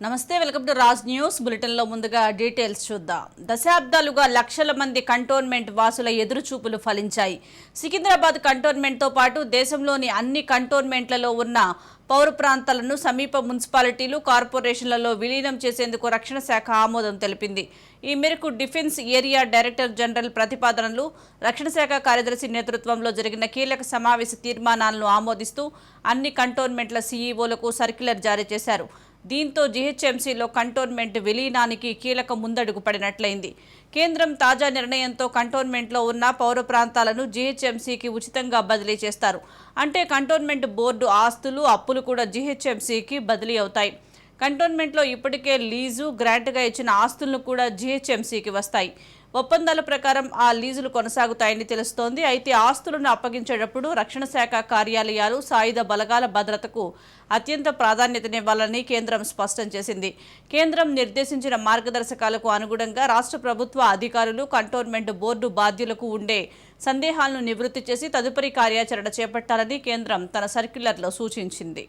నమస్తే welcome to Raj news. బులెటిన్లో ముందుగా డీటెయిల్స్ చూద్దాం. దశాబ్దాలుగా లక్షల మంది కంటోన్మెంట్ వాసుల ఎదురుచూపులు ఫలించాయి. సికింద్రాబాద్ కంటోన్మెంట్తో పాటు దేశంలోని అన్ని కంటోన్మెంట్లలో ఉన్న పౌర ప్రాంతాలను సమీప మున్సిపాలిటీలు కార్పొరేషన్లలో విలీనం చేసేందుకు రక్షణ శాఖ ఆమోదం తెలిపింది. ఈ మేరకు డిఫెన్స్ ఏరియా డైరెక్టర్ జనరల్ ప్రతిపాదనలు రక్షణ శాఖ కార్యదర్శి నేతృత్వంలో జరిగిన కీలక సమావేశ తీర్మానాలను ఆమోదిస్తూ అన్ని కంటోన్మెంట్ల సీఈఓలకు సర్క్యులర్ జారీ చేశారు. దీంతో జీహెచ్ఎంసీలో కంటోన్మెంట్ విలీనానికి కీలక ముందడుగు పడినట్లయింది. కేంద్రం తాజా నిర్ణయంతో కంటోన్మెంట్లో ఉన్న పౌర ప్రాంతాలను జీహెచ్ఎంసీకి ఉచితంగా బదిలీ చేస్తారు. అంటే కంటోన్మెంట్ బోర్డు ఆస్తులు అప్పులు కూడా జీహెచ్ఎంసీకి బదిలీ అవుతాయి. కంటోన్మెంట్లో ఇప్పటికే లీజు గ్రాంట్గా ఇచ్చిన ఆస్తులను కూడా జీహెచ్ఎంసీకి వస్తాయి. ఒప్పందాల ప్రకారం ఆ లీజులు కొనసాగుతాయని తెలుస్తోంది. అయితే ఆస్తులను అప్పగించేటప్పుడు రక్షణ శాఖ కార్యాలయాలు సాయుధ బలగాల భద్రతకు అత్యంత ప్రాధాన్యతనివ్వాలని కేంద్రం స్పష్టం చేసింది. కేంద్రం నిర్దేశించిన మార్గదర్శకాలకు అనుగుణంగా రాష్ట్ర ప్రభుత్వ అధికారులు కంటోన్మెంట్ బోర్డు బాధ్యులకు ఉండే సందేహాలను నివృత్తి చేసి తదుపరి కార్యాచరణ చేపట్టాలని కేంద్రం తన సర్క్యులర్లో సూచించింది.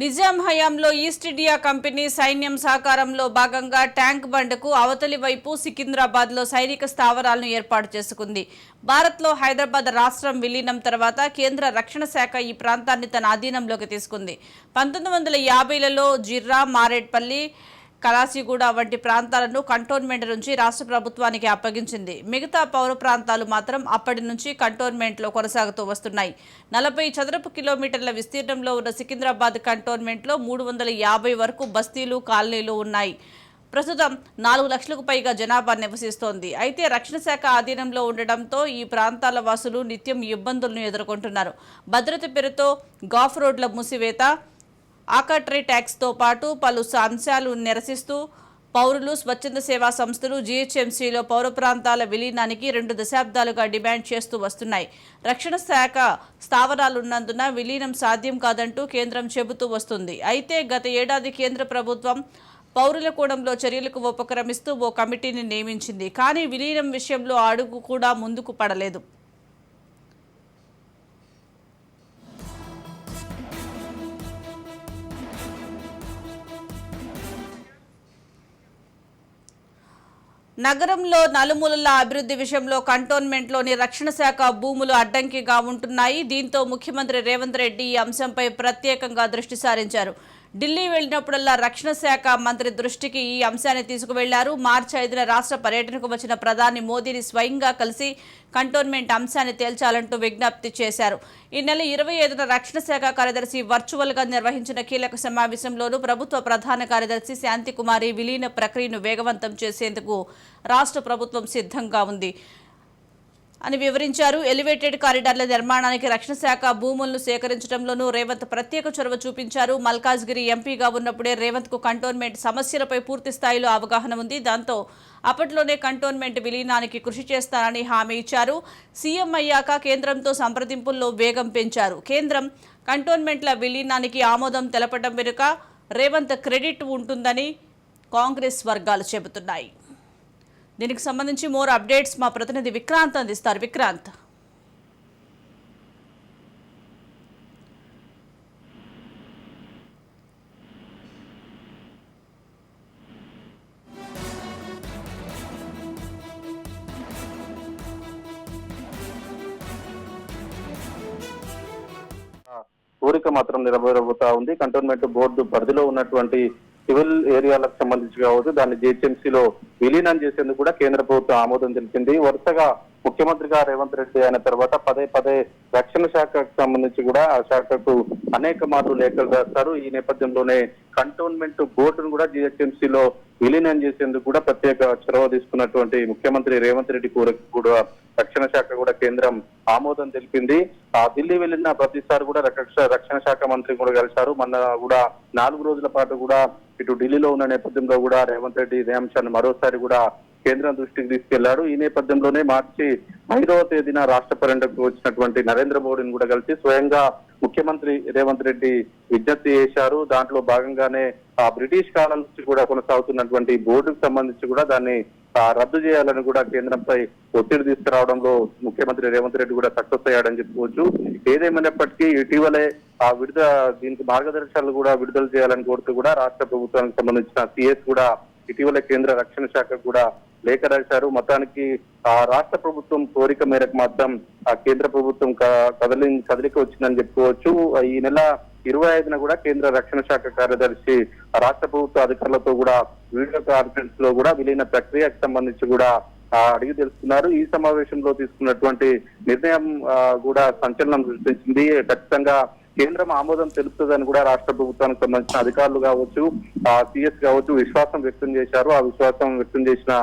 నిజాం హయాంలో ఈస్ట్ ఇండియా కంపెనీ సైన్యం సహకారంలో భాగంగా ట్యాంక్ బండ్కు అవతలి వైపు సికింద్రాబాద్లో సైనిక స్థావరాలను ఏర్పాటు చేసుకుంది. భారత్లో హైదరాబాద్ రాష్ట్రం విలీనం తర్వాత కేంద్ర రక్షణ శాఖ ఈ ప్రాంతాన్ని తన అధీనంలోకి తీసుకుంది. పంతొమ్మిది వందల యాభైలలో జిర్రా మారేడ్పల్లి కలాసిగూడ వంటి ప్రాంతాలను కంటోన్మెంట్ నుంచి రాష్ట్ర ప్రభుత్వానికి అప్పగించింది. మిగతా పౌర ప్రాంతాలు మాత్రం అప్పటి నుంచి కంటోన్మెంట్లో కొనసాగుతూ వస్తున్నాయి. నలభై చదరపు కిలోమీటర్ల విస్తీర్ణంలో ఉన్న సికింద్రాబాద్ కంటోన్మెంట్లో మూడు వందల యాభై వరకు బస్తీలు కాలనీలు ఉన్నాయి. ప్రస్తుతం నాలుగు లక్షలకు పైగా జనాభా నివసిస్తోంది. అయితే రక్షణ శాఖ ఆధీనంలో ఉండడంతో ఈ ప్రాంతాల వాసులు నిత్యం ఇబ్బందులను ఎదుర్కొంటున్నారు. భద్రత పేరుతో గాఫ్ రోడ్ల మూసివేత ఆకట్రీ ట్యాక్స్తో పాటు పలు అంశాలు నిరసిస్తూ పౌరులు స్వచ్ఛంద సేవా సంస్థలు జీహెచ్ఎంసీలో పౌర ప్రాంతాల విలీనానికి రెండు దశాబ్దాలుగా డిమాండ్ చేస్తూ వస్తున్నాయి. రక్షణ శాఖ స్థావరాలున్నందున విలీనం సాధ్యం కాదంటూ కేంద్రం చెబుతూ వస్తుంది. అయితే గత ఏడాది కేంద్ర ప్రభుత్వం పౌరుల కూడంలో చర్యలకు ఉపక్రమిస్తూ ఓ కమిటీని నియమించింది. కానీ విలీనం విషయంలో అడుగు కూడా ముందుకు పడలేదు. నగరంలో నలుమూలల అభివృద్ధి విషయంలో కంటోన్మెంట్లోని రక్షణ శాఖ భూములు అడ్డంకిగా ఉంటున్నాయి. దీంతో ముఖ్యమంత్రి రేవంత్ రెడ్డి ఈ అంశంపై ప్రత్యేకంగా దృష్టి సారించారు. ఢిల్లీ వెళ్ళినప్పుడల్లా రక్షణ శాఖ మంత్రి దృష్టికి ఈ అంశాన్ని తీసుకువెళ్ళారు. మార్చి ఐదున రాష్ట్ర పర్యటనకు వచ్చిన ప్రధాని మోదీని స్వయంగా కలిసి కంటోన్మెంట్ అంశాన్ని తేల్చాలంటూ విజ్ఞప్తి చేశారు. ఈ నెల ఇరవై ఐదున రక్షణ శాఖ కార్యదర్శి వర్చువల్గా నిర్వహించిన కీలక సమావేశంలోనూ ప్రభుత్వ ప్రధాన కార్యదర్శి శాంతికుమారి విలీన ప్రక్రియను వేగవంతం చేసేందుకు రాష్ట్ర ప్రభుత్వం సిద్ధంగా ఉంది. అని వివరించారు. ఎలివేటెడ్ కారిడార్ల నిర్మాణానికి రక్షణ శాఖ భూములను సేకరించడంలోనూ రేవంత్ ప్రత్యేక చొరవ చూపించారు. మల్కాజ్గిరి ఎంపీగా ఉన్నప్పుడే రేవంత్కు కంటోన్మెంట్ సమస్యలపై పూర్తి స్థాయిలో అవగాహన ఉంది. దాంతో అప్పట్లోనే కంటోన్మెంట్ విలీనానికి కృషి చేస్తానని హామీ ఇచ్చారు. సీఎం అయ్యాక కేంద్రంతో సంప్రదింపుల్లో వేగం పెంచారు. కేంద్రం కంటోన్మెంట్ల విలీనానికి ఆమోదం తెలపడం వెనుక రేవంత్ క్రెడిట్ ఉంటుందని కాంగ్రెస్ వర్గాలు చెబుతున్నాయి. దీనికి సంబంధించి మోర్ అప్డేట్స్ మా ప్రతినిధి విక్రాంత్ అందిస్తారు. విక్రాంత్. కోరిక మాత్రం నిలబడబోతా ఉంది. కంటోన్మెంట్ బోర్డు పరిధిలో ఉన్నటువంటి సివిల్ ఏరియాలకు సంబంధించి కావచ్చు దాన్ని జిహెచ్ఎంసీలో విలీనం చేసేందుకు కూడా కేంద్ర ప్రభుత్వం ఆమోదం తెలిపింది. వరుసగా ముఖ్యమంత్రిగా రేవంత్ రెడ్డి అయిన తర్వాత పదే పదే రక్షణ శాఖకు సంబంధించి కూడా ఆ శాఖకు అనేక మార్లు లేఖలు రాస్తారు. ఈ నేపథ్యంలోనే కంటోన్మెంట్ బోర్డును కూడా జిహెచ్ఎంసీలో విలీనం చేసేందుకు కూడా ప్రత్యేక చొరవ తీసుకున్నటువంటి ముఖ్యమంత్రి రేవంత్ రెడ్డి కూడా రక్షణ శాఖ కూడా కేంద్రం ఆమోదం తెలిపింది. ఆ ఢిల్లీ వెళ్ళిన ప్రతిసారి కూడా రక్ష రక్షణ శాఖ మంత్రి కూడా కలిశారు. మన కూడా నాలుగు రోజుల పాటు కూడా ఇటు ఢిల్లీలో ఉన్న నేపథ్యంలో కూడా రేవంత్ రెడ్డి ఇదే అంశాన్ని మరోసారి కూడా కేంద్రం దృష్టికి తీసుకెళ్ళారు. ఈ నేపథ్యంలోనే మార్చి ఐదవ తేదీన రాష్ట్ర పర్యటనకు వచ్చినటువంటి నరేంద్ర మోడీని కూడా కలిసి స్వయంగా ముఖ్యమంత్రి రేవంత్ రెడ్డి విజ్ఞప్తి చేశారు. దాంట్లో భాగంగానే ఆ బ్రిటిష్ కాలం నుంచి కూడా కొనసాగుతున్నటువంటి బోర్డుకు సంబంధించి కూడా దాన్ని రద్దు చేయాలని కూడా కేంద్రంపై ఒత్తిడి తీసుకురావడంలో ముఖ్యమంత్రి రేవంత్ రెడ్డి కూడా సక్సెస్ అయ్యాడని చెప్పుకోవచ్చు. ఏదేమైనప్పటికీ ఇటీవలే ఆ విడుదల దీనికి మార్గదర్శకాలు కూడా విడుదల చేయాలని కోరుతూ కూడా రాష్ట్ర ప్రభుత్వానికి సంబంధించిన సిఎస్ కూడా ఇటీవల కేంద్ర రక్షణ శాఖ కూడా లేఖ రాశారు. మొత్తానికి ఆ రాష్ట్ర ప్రభుత్వం కోరిక మేరకు మాత్రం ఆ కేంద్ర ప్రభుత్వం కదలి కదలిక వచ్చిందని చెప్పుకోవచ్చు. ఈ నెల ఇరవై ఐదున కూడా కేంద్ర రక్షణ శాఖ కార్యదర్శి రాష్ట్ర ప్రభుత్వ అధికారులతో కూడా వీడియో కాన్ఫరెన్స్లో కూడా విలీన ప్రక్రియకు సంబంధించి కూడా అడిగి తెలుసుకున్నారు. ఈ సమావేశంలో తీసుకున్నటువంటి నిర్ణయం కూడా సంచలనం సృష్టించింది. ఖచ్చితంగా కేంద్రం ఆమోదం తెలుపుతుందని కూడా రాష్ట్ర ప్రభుత్వానికి సంబంధించిన అధికారులు కావచ్చు ఆ సిఎస్ కావచ్చు విశ్వాసం వ్యక్తం చేశారు. ఆ విశ్వాసం వ్యక్తం చేసిన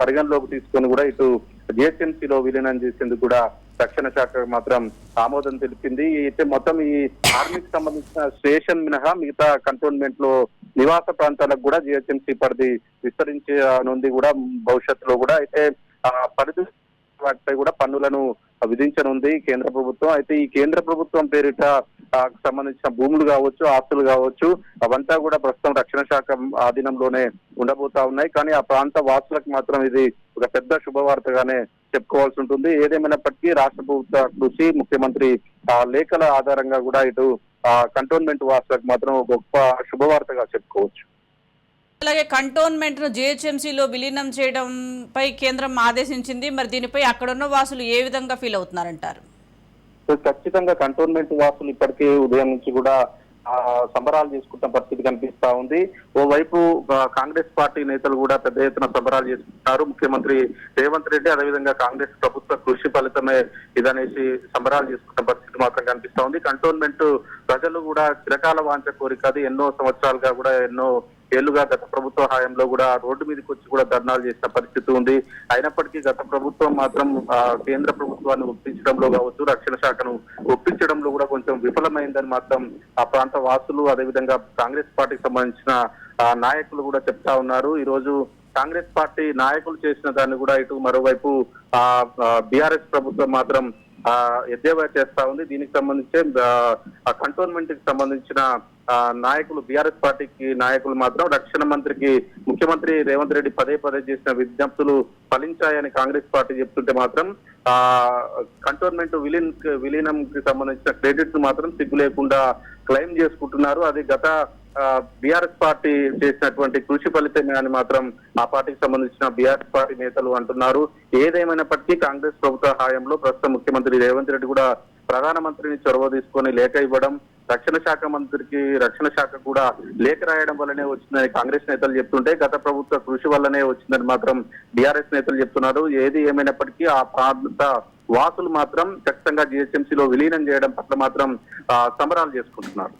పరిగణలోకి తీసుకొని కూడా ఇటు జిహెచ్ఎంసీలో విలీనం చేసేందుకు కూడా రక్షణ శాఖ మాత్రం ఆమోదం తెలిపింది. అయితే మొత్తం ఈ ఆర్మీకి సంబంధించిన స్టేషన్ మినహా మిగతా కంటోన్మెంట్లో నివాస ప్రాంతాలకు కూడా జిహెచ్ఎంసీ పరిధి విస్తరించనుంది కూడా భవిష్యత్తులో కూడా. అయితే ఆ పరిధి వాటిపై కూడా పన్నులను విధించనుంది కేంద్ర ప్రభుత్వం. అయితే ఈ కేంద్ర ప్రభుత్వం పేరిట సంబంధించిన భూములు కావచ్చు ఆస్తులు కావచ్చు అవంతా కూడా ప్రస్తుతం రక్షణ శాఖ ఆధీనంలోనే ఉండబోతా ఉన్నాయి. కానీ ఆ ప్రాంత వాసులకు మాత్రం ఇది ఒక పెద్ద శుభవార్తగానే చెప్పుకోవాల్సి ఉంటుంది. ఏదేమైనప్పటికీ రాష్ట్ర ప్రభుత్వ కృషి ముఖ్యమంత్రి ఆ లేఖల ఆధారంగా కూడా ఇటు కంటోన్మెంట్ వాసులకు మాత్రం గొప్ప శుభవార్తగా చెప్పుకోవచ్చు. అలాగే కంటోన్మెంట్ను జిహెచ్ఎంసీలో విలీనం చేయడంపై కేంద్రం ఆదేశించింది. మరి దీనిపై అక్కడున్న వాసులు ఏ విధంగా ఫీల్ అవుతున్నారంటారు? ఖచ్చితంగా కంటోన్మెంట్ వాసులు ఇప్పటికే ఉదయం నుంచి కూడా సంబరాలు చేసుకుంటున్న పరిస్థితి కనిపిస్తా ఉంది. ఓవైపు కాంగ్రెస్ పార్టీ నేతలు కూడా పెద్ద ఎత్తున సంబరాలు చేసుకుంటున్నారు. ముఖ్యమంత్రి రేవంత్ రెడ్డి అదేవిధంగా కాంగ్రెస్ ప్రభుత్వ కృషి ఫలితమే ఇదనేసి సంబరాలు చేసుకుంటున్న పరిస్థితి మాత్రం కనిపిస్తా ఉంది. కంటోన్మెంట్ ప్రజలు కూడా చిరకాల వాంఛ కోరిక అది. ఎన్నో సంవత్సరాలుగా కూడా ఎన్నో ఏళ్ళుగా గత ప్రభుత్వ హయాంలో కూడా రోడ్డు మీదకి వచ్చి కూడా ధర్నాలు చేసిన పరిస్థితి ఉంది. అయినప్పటికీ గత ప్రభుత్వం మాత్రం కేంద్ర ప్రభుత్వాన్ని ఒప్పించడంలో కావచ్చు రక్షణ శాఖను ఒప్పించడంలో కూడా కొంచెం విఫలమైందని మాత్రం ఆ ప్రాంత వాసులు అదేవిధంగా కాంగ్రెస్ పార్టీకి సంబంధించిన నాయకులు కూడా చెప్తా ఉన్నారు. ఈ రోజు కాంగ్రెస్ పార్టీ నాయకులు చేసిన దాన్ని కూడా ఇటు మరోవైపు ఆ బీఆర్ఎస్ ప్రభుత్వం మాత్రం ఎద్దేవా చేస్తా ఉంది. దీనికి సంబంధించి ఆ కంటోన్మెంట్కి సంబంధించిన నాయకులు బీఆర్ఎస్ పార్టీకి నాయకులు మాత్రం రక్షణ మంత్రికి ముఖ్యమంత్రి రేవంత్ రెడ్డి పదే పదే చేసిన విజ్ఞప్తులు ఫలించాయని కాంగ్రెస్ పార్టీ చెప్తుంటే మాత్రం ఆ కంటోన్మెంట్ విలీన్ విలీనం కి సంబంధించిన క్రెడిట్ మాత్రం సిగ్గు లేకుండా క్లెయిమ్ చేసుకుంటున్నారు. అది గత బీఆర్ఎస్ పార్టీ చేసినటువంటి కృషి ఫలితమే అని మాత్రం ఆ పార్టీకి సంబంధించిన బీఆర్ఎస్ పార్టీ నేతలు అంటున్నారు. ఏదేమైనప్పటికీ కాంగ్రెస్ ప్రభుత్వ హాయంలో ప్రస్తుతం ముఖ్యమంత్రి రేవంత్ రెడ్డి కూడా ప్రధానమంత్రిని చొరవ తీసుకొని లేఖ ఇవ్వడం రక్షణ శాఖ మంత్రికి రక్షణ శాఖ కూడా లేఖ రాయడం వల్లనే వచ్చిందని కాంగ్రెస్ నేతలు చెప్తుంటే గత ప్రభుత్వ కృషి వల్లనే వచ్చిందని మాత్రం బీఆర్ఎస్ నేతలు చెప్తున్నారు. ఏది ఏమైనప్పటికీ ఆ ప్రాంత వాసులు మాత్రం ఖచ్చితంగా జిహెచ్ఎంసీలో విలీనం చేయడం పట్ల మాత్రం ఆ, చేసుకుంటున్నారు.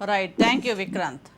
రైట్ థ్యాంక్ యూ విక్రాంత్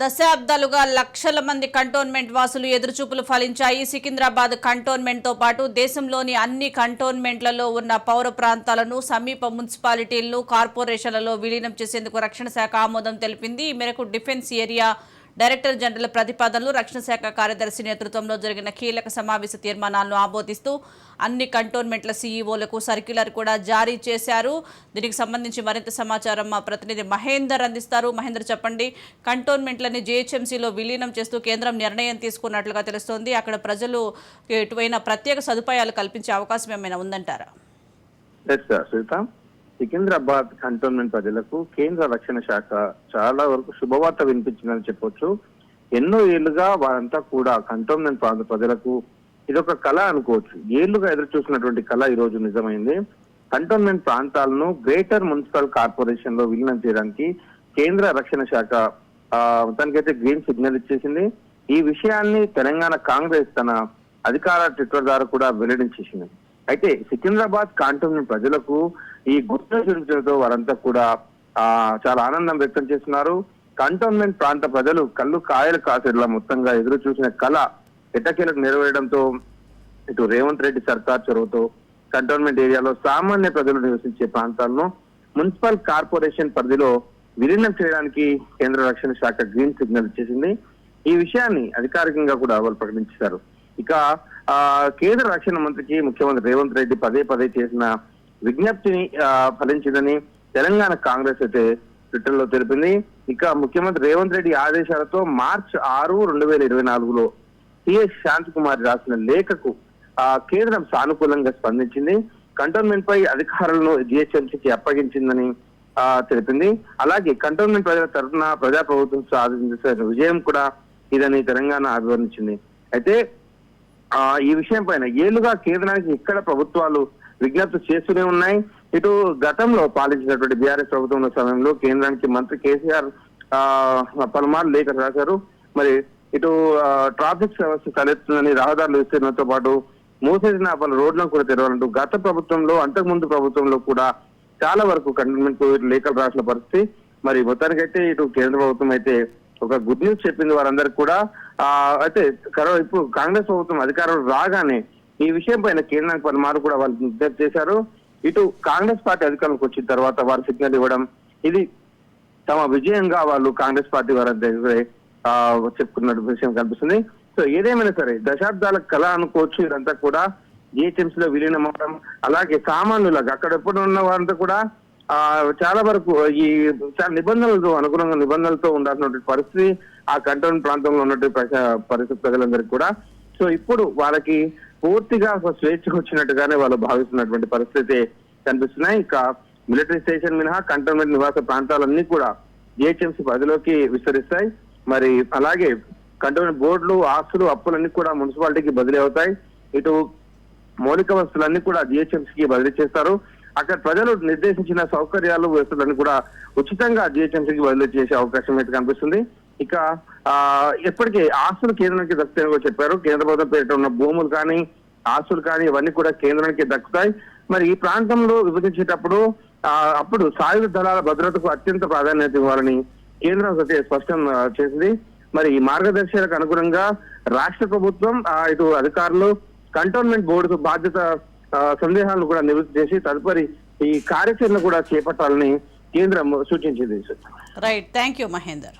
దశాబ్దాలుగా లక్షల మంది కంటోన్మెంట్ వాసులు ఎదురుచూపులు ఫలించాయి. సికింద్రాబాద్ కంటోన్మెంట్తో పాటు దేశంలోని అన్ని కంటోన్మెంట్లలో ఉన్న పౌర ప్రాంతాలను సమీప మున్సిపాలిటీలను కార్పొరేషన్లలో విలీనం చేసేందుకు రక్షణ శాఖ ఆమోదం తెలిపింది. ఈ మేరకు డిఫెన్స్ ఏరియా డైరెక్టర్ జనరల్ ప్రతిపాదనలు రక్షణ శాఖ కార్యదర్శి నేతృత్వంలో జరిగిన కీలక సమావేశ తీర్మానాలను ఆమోదిస్తూ అన్ని కంటోన్మెంట్ల సీఈఓలకు సర్క్యులర్ కూడా జారీ చేశారు. దీనికి సంబంధించి మరింత సమాచారం మా ప్రతినిధి మహేందర్ అందిస్తారు. మహేందర్ చెప్పండి? కంటోన్మెంట్లని జీహెచ్ఎంసీలో విలీనం చేస్తూ కేంద్రం నిర్ణయం తీసుకున్నట్లుగా తెలుస్తోంది. అక్కడ ప్రజలు ఎటువైనా ప్రత్యేక సదుపాయాలు కల్పించే అవకాశం ఏమైనా ఉందంటారా? సికింద్రాబాద్ కంటోన్మెంట్ ప్రజలకు కేంద్ర రక్షణ శాఖ చాలా వరకు శుభవార్త వినిపించిందని చెప్పొచ్చు. ఎన్నో ఏళ్ళుగా వారంతా కూడా కంటోన్మెంట్ ప్రాంత ప్రజలకు ఇదొక కళ అనుకోవచ్చు. ఏళ్ళుగా ఎదురు చూసినటువంటి కళ ఈ రోజు నిజమైంది. కంటోన్మెంట్ ప్రాంతాలను గ్రేటర్ మున్సిపల్ కార్పొరేషన్లో విలీనం చేయడానికి కేంద్ర రక్షణ శాఖ ఆ, మొత్తానికైతే గ్రీన్ సిగ్నల్ ఇచ్చేసింది. ఈ విషయాన్ని తెలంగాణ కాంగ్రెస్ తన అధికార ట్విట్టర్ ద్వారా కూడా వెల్లడించేసింది. అయితే సికింద్రాబాద్ కాంటోన్మెంట్ ప్రజలకు ఈ గుర్తు చూపించడంతో వారంతా కూడా ఆ చాలా ఆనందం వ్యక్తం చేస్తున్నారు. కంటోన్మెంట్ ప్రాంత ప్రజలు కళ్ళు కాయలు కాసేలా మొత్తంగా ఎదురు చూసిన కళ ఎట్టకేలకు నెరవేరడంతో ఇటు రేవంత్ రెడ్డి సర్కార్ చొరవతో కంటోన్మెంట్ ఏరియాలో సామాన్య ప్రజలు నివసించే ప్రాంతాలను మున్సిపల్ కార్పొరేషన్ పరిధిలో విలీనం చేయడానికి కేంద్ర రక్షణ శాఖ గ్రీన్ సిగ్నల్ ఇచ్చేసింది. ఈ విషయాన్ని అధికారికంగా కూడా వాళ్ళు ప్రకటించారు. ఇక ఆ కేంద్ర రక్షణ మంత్రికి ముఖ్యమంత్రి రేవంత్ రెడ్డి పదే పదే చేసిన విజ్ఞప్తిని ఫలించిందని తెలంగాణ కాంగ్రెస్ అయితే ట్విట్టర్లో తెలిపింది. ఇక ముఖ్యమంత్రి రేవంత్ రెడ్డి ఆదేశాలతో మార్చ్ ఆరు రెండు వేల ఇరవై నాలుగులో సిఎస్ శాంత్ కుమార్ రాసిన లేఖకు ఆ కేంద్రం సానుకూలంగా స్పందించింది. కంటోన్మెంట్ పై అధికారులను జిహెచ్ఎంసీకి అప్పగించిందని ఆ తెలిపింది. అలాగే కంటోన్మెంట్ ప్రజల తరఫున ప్రజా ప్రభుత్వం సాధించిన విజయం కూడా ఇదని తెలంగాణ అభివర్ణించింది. అయితే ఈ విషయం పైన ఏళ్ళుగా కేంద్రానికి ఇక్కడ ప్రభుత్వాలు విజ్ఞప్తి చేస్తూనే ఉన్నాయి. ఇటు గతంలో పాలించినటువంటి బీఆర్ఎస్ ప్రభుత్వం ఉన్న సమయంలో కేంద్రానికి మంత్రి కేసీఆర్ ఆ పలుమార్లు లేఖ రాశారు. మరి ఇటు ట్రాఫిక్ సమస్య తలెత్తుందని రహదారులు విస్తీర్ణంతో పాటు మూసేసిన పలు రోడ్లను కూడా తెరవాలంటూ గత ప్రభుత్వంలో అంతకుముందు ప్రభుత్వంలో కూడా చాలా వరకు కంటోన్మెంట్ లేఖలు రాసిన పరిస్థితి. మరి మొత్తానికైతే ఇటు కేంద్ర ప్రభుత్వం అయితే ఒక గుడ్ న్యూస్ చెప్పింది వారందరికి కూడా. ఆ అయితే కరో ఇప్పుడు కాంగ్రెస్ ప్రభుత్వం అధికారం రాగానే ఈ విషయం పైన కేంద్రానికి పలుమారు కూడా వాళ్ళు విజ్ఞప్తి చేశారు. ఇటు కాంగ్రెస్ పార్టీ అధికారంలోకి వచ్చిన తర్వాత వారు సిగ్నల్ ఇవ్వడం ఇది తమ విజయంగా వాళ్ళు కాంగ్రెస్ పార్టీ వారి దగ్గరే ఆ, చెప్పుకున్న విషయం కనిపిస్తుంది. సో ఏదేమైనా సరే దశాబ్దాల కళ అనుకోవచ్చు ఇదంతా కూడా. జిహెచ్ఎంసీ లో విలీనం అవడం అలాగే సామాన్యులకు అక్కడ ఎప్పుడు ఉన్న వారంతా కూడా ఆ చాలా వరకు ఈ చాలా నిబంధనలతో అనుగుణంగా నిబంధనలతో ఉండాల్సినటువంటి పరిస్థితి ఆ కంటోన్ ప్రాంతంలో ఉన్నటువంటి పరిస్థితి ప్రజలందరికీ కూడా. సో ఇప్పుడు వాళ్ళకి పూర్తిగా స్వేచ్ఛకు స్వేచ్ఛ వచ్చినట్టుగానే వాళ్ళు భావిస్తున్నటువంటి పరిస్థితి కనిపిస్తున్నాయి ఇంకా మిలిటరీ స్టేషన్ మినహా కంటోన్మెంట్ నివాస ప్రాంతాలన్నీ కూడా జిహెచ్ఎంసీ పరిధిలోకి విస్తరిస్తాయి. మరి అలాగే కంటోన్మెంట్ బోర్డులు ఆస్తులు అప్పులన్నీ కూడా మున్సిపాలిటీకి బదిలీ అవుతాయి. ఇటు మౌలిక వస్తువులన్నీ కూడా జిహెచ్ఎంసీకి బదిలీ చేస్తారు. అక్కడ ప్రజలు నిర్దేశించిన సౌకర్యాలు వస్తువులన్నీ కూడా ఉచితంగా జిహెచ్ఎంసీకి బదిలీ చేసే అవకాశం అయితే కనిపిస్తుంది. ఇక ఆ ఆస్తులు కేంద్రానికి దక్కుతాయని కూడా చెప్పారు. కేంద్ర ప్రభుత్వం పేరిట ఉన్న భూములు కానీ ఆస్తులు కానీ ఇవన్నీ కూడా కేంద్రానికి దక్కుతాయి. మరి ఈ ప్రాంతంలో విభజించేటప్పుడు ఆ అప్పుడు సాయుధ దళాల భద్రతకు అత్యంత ప్రాధాన్యత ఇవ్వాలని కేంద్రం స్పష్టం చేసింది. మరి ఈ మార్గదర్శకాలకు అనుగుణంగా రాష్ట్ర ప్రభుత్వం ఆ, ఇటు అధికారులు కంటోన్మెంట్ బోర్డుకు బాధ్యత సందేహాలను కూడా నివృత్తి చేసి తదుపరి ఈ కార్యాచరణ కూడా చేపట్టాలని కేంద్రం సూచించింది. Right thank you Mahender